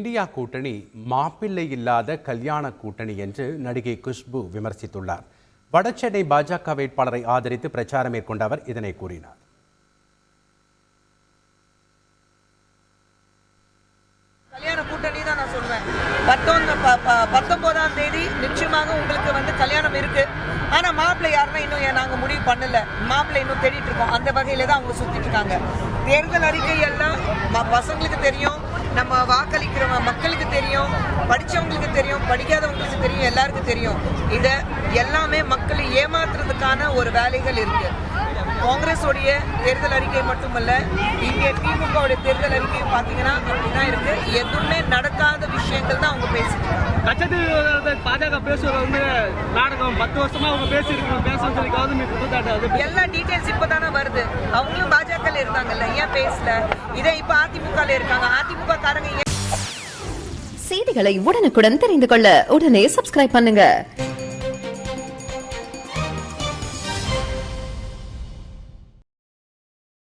India கூட்டணி மாப்பிள்ளை இல்லாத கல்யாண கூட்டணி என்று நடிகை குஷ்பு விமர்சித்துள்ளார். வடசென்னை பாஜக வேட்பாளரை ஆதரித்து பிரச்சாரம் மேற்கொண்ட அவர் இதனை கூறினார். கல்யாண கூட்டணி தான் நான் சொல்வேன். பத்தொன்னு பத்தொன்பதாம் தேதி நிச்சயமாக உங்களுக்கு வந்து கல்யாணம் இருக்கு. ஆனா மாப்பிள்ளை யாருன்னா இன்னும் நாங்க முடிவு பண்ணல? மாப்பிள்ளை இன்னும் தேடிட்டு இருக்கோம். அந்த வகையில தான் அவங்க சுத்திட்டு இருக்காங்க. தேர்தல் அறிக்கை எல்லாம் பசங்களுக்கு தெரியும். நம்ம வாக்களிக்கிற மக்களுக்கு தெரியும் படிச்சவங்களுக்கு தெரியும் படிக்காதவங்களுக்கு தெரியும் எல்லாருக்கும் தெரியும். இத எல்லாமே மக்களை ஏமாத்துறதுக்கான ஒரு வேலைகள் இருக்கு. காங்கிரஸ் உடைய தேர்தல் அறிக்கை மட்டுமல்ல இங்கே திமுக உடைய தேர்தல் அறிக்கை பாத்தீங்கன்னா அப்படிதான் இருக்கு. எதுவுமே நடக்காத விஷயங்கள் தான் அவங்க பேசிட்டு கச்சத்தீவு பாஜக பேசுவது வந்து நாடகம். பத்து வருஷமா அவங்க பேசியிருக்கோம் சொல்லி குற்றச்சாட்டு எல்லா டீடைல்ஸ் இப்பதானே வருது. அவங்களும் பாஜக இருந்தாங்கல்ல. ஏன் பேசல? இதே இப்ப அதிமுக இருக்காங்க. அதிமுக காரங்க செய்திகளை உடனுக்குடன் தெரிந்து கொள்ள உடனே சப்ஸ்கிரைப் பண்ணுங்க.